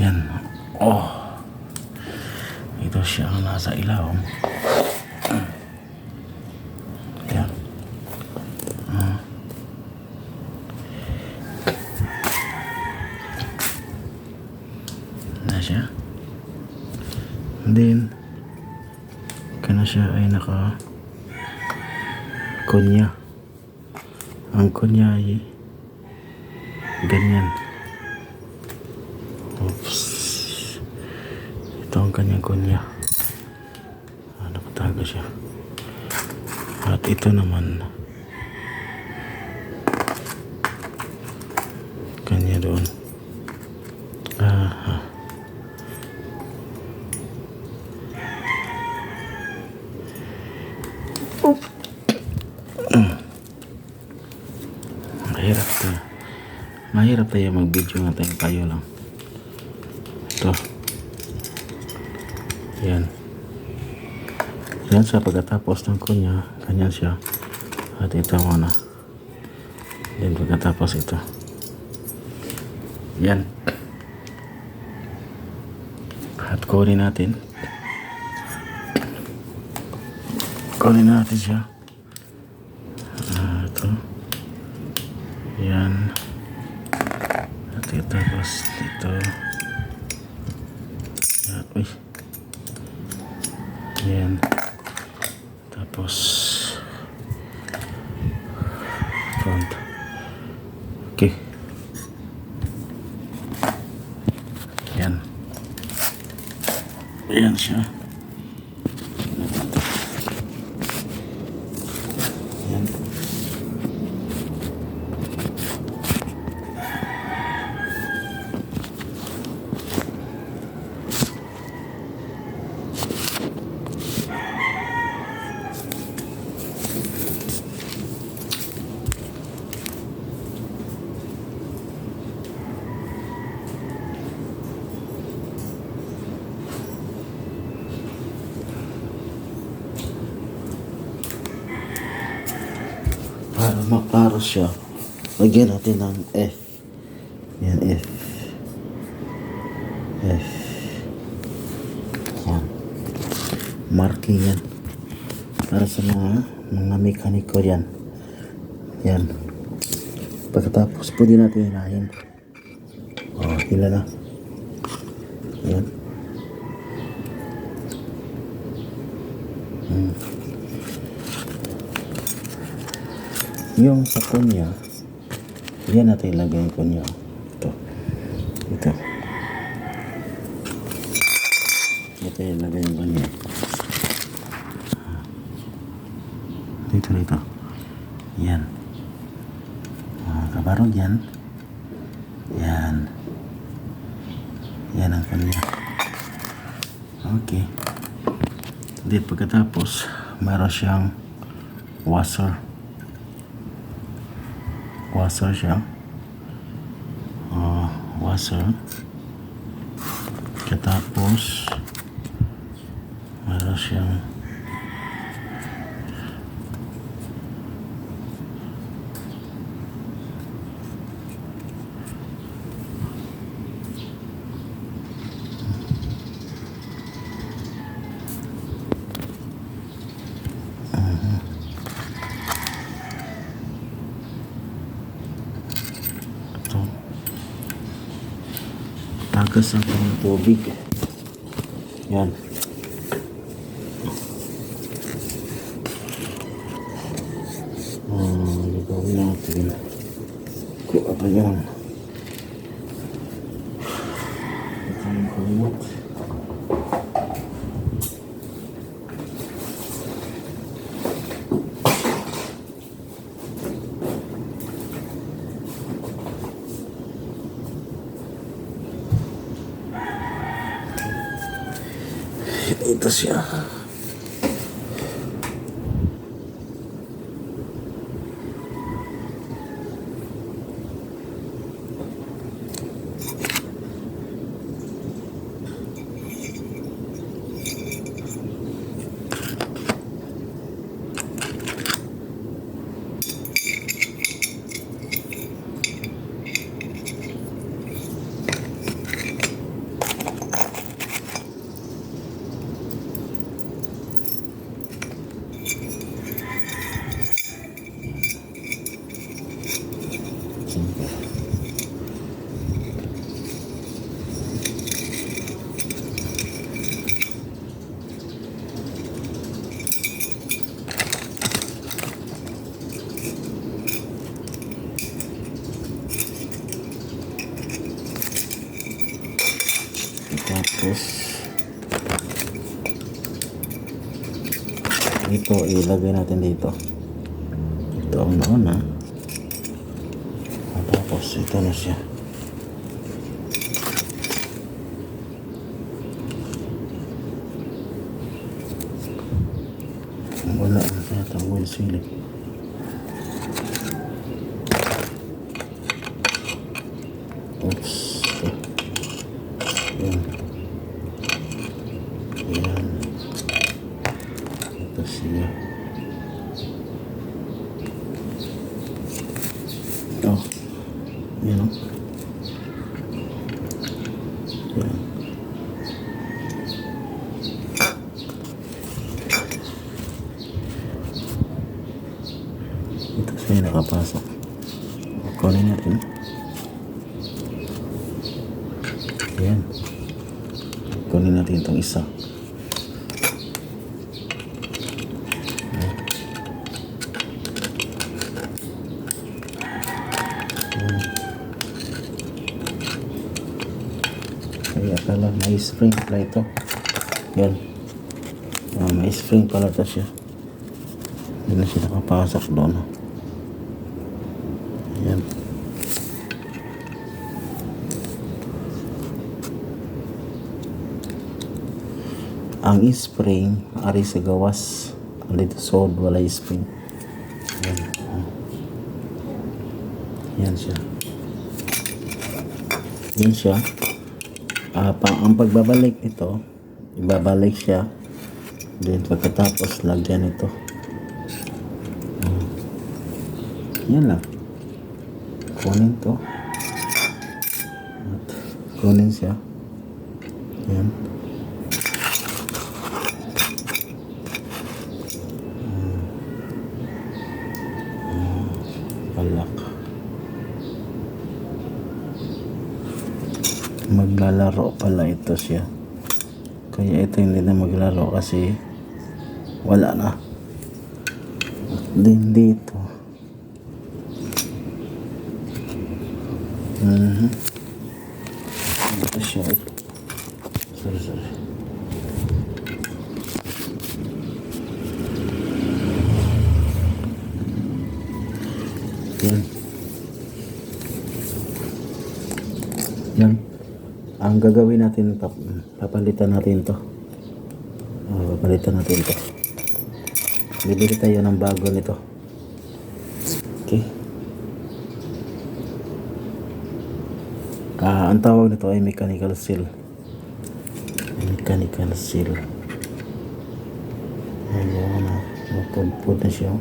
Yan. Oh. Ito siya ang nasa ilaw. Yan. Ah. Na siya. Then, kana siya ay naka kunya. Ang kunya ay ganyan. Oops. Ito ang kanyang kunya. Ah, nakatago siya. At ito naman. Kanya doon. Ah, ah. Mahirap to. Mahirap tayo mag-video nga tayo tayo lang. Ito. Yan. Yan sa pagkatapos ng kunya, ganyan siya. At ito muna. Then pagkatapos ito. Yan. At kunin natin. Kunin natin siya. Tapos Para maparos siya, lagyan natin ng F. Yan, F. F. Yan. Marking yan. Para sa mga mga mekaniko yan. Yan. Pagkatapos, pwede natin hilahin. O, oh, hila na. Yan. Yung sa kunya, yan natin ilagay yung kunya. Ito. Ito. Ito yung ilagay yung kunya. Dito, dito. Yan. Mga kabarog yan. Yan. Yan ang kunya. Okay. Then pagkatapos, meron siyang washer washer siya. Uh, washer. Katapos, meron siyang ito. Tagas ang tubig. Yan. Ah, gagawin natin. Kung ano yan. Ito yung kumot. Ito siya. Tapos, ito, ilagay natin dito. Ito ang nauna. At Tapos, ito na siya. Wala na kaya tawal silip. Oops. Ito. Yan. Yan. Ito siya. Oh. Yan. oh. Yan. Ito siya nakapasok. Kunin natin. Ayan. Kunin natin itong isa. Ayan. Pala may spring pala ito. Yan. Ah, may spring pala ito siya. Hindi na siya nakapasok doon. Ayan. ang spring ari sa gawas dito sod wala spring yan yan siya yan siya Ah, pang, ang pagbabalik ito ibabalik siya. Then pagkatapos lagyan ito Hmm. yan lang. Kunin to. At kunin siya. Yan maglalaro pala ito siya. Kaya ito hindi na maglaro kasi wala na. At din dito. Mhm ito siya eh. sorry sorry Yan. Yan. Ang gagawin natin, pap papalitan natin to. Oh, papalitan natin to. Bibili tayo ng bago nito. Okay. Ah, ang tawag nito ay mechanical seal. Mechanical seal. Ayan na. Mapudpud na siya.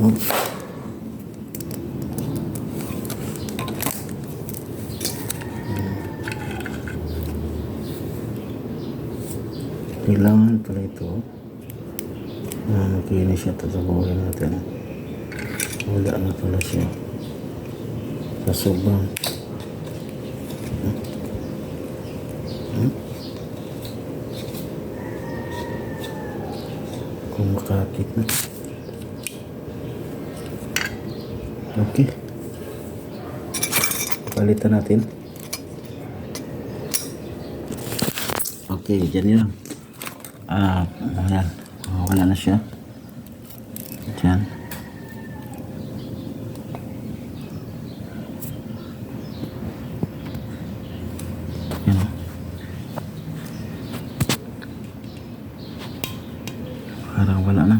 Oh. Kailangan pala ito. Ah, makinis siya. Tatabuhin natin. Wala na pala siya. Sa sobrang. Hmm? Hmm? Kung makakit na. Okay. Palitan natin. Okay, dyan yun. Ah, ayan. Ah, wala na siya. Dyan. Parang wala na.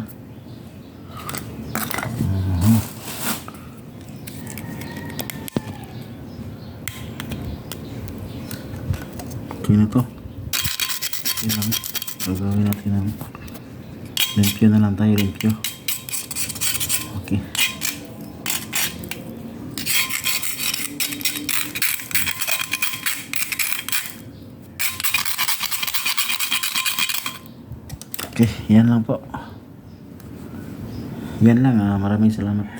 Okay na to. Okay lang. Gagawin natin ng limpyo na lang tayo, limpyo. Okay. Okay, yan lang po. Yan lang. ah. maraming salamat.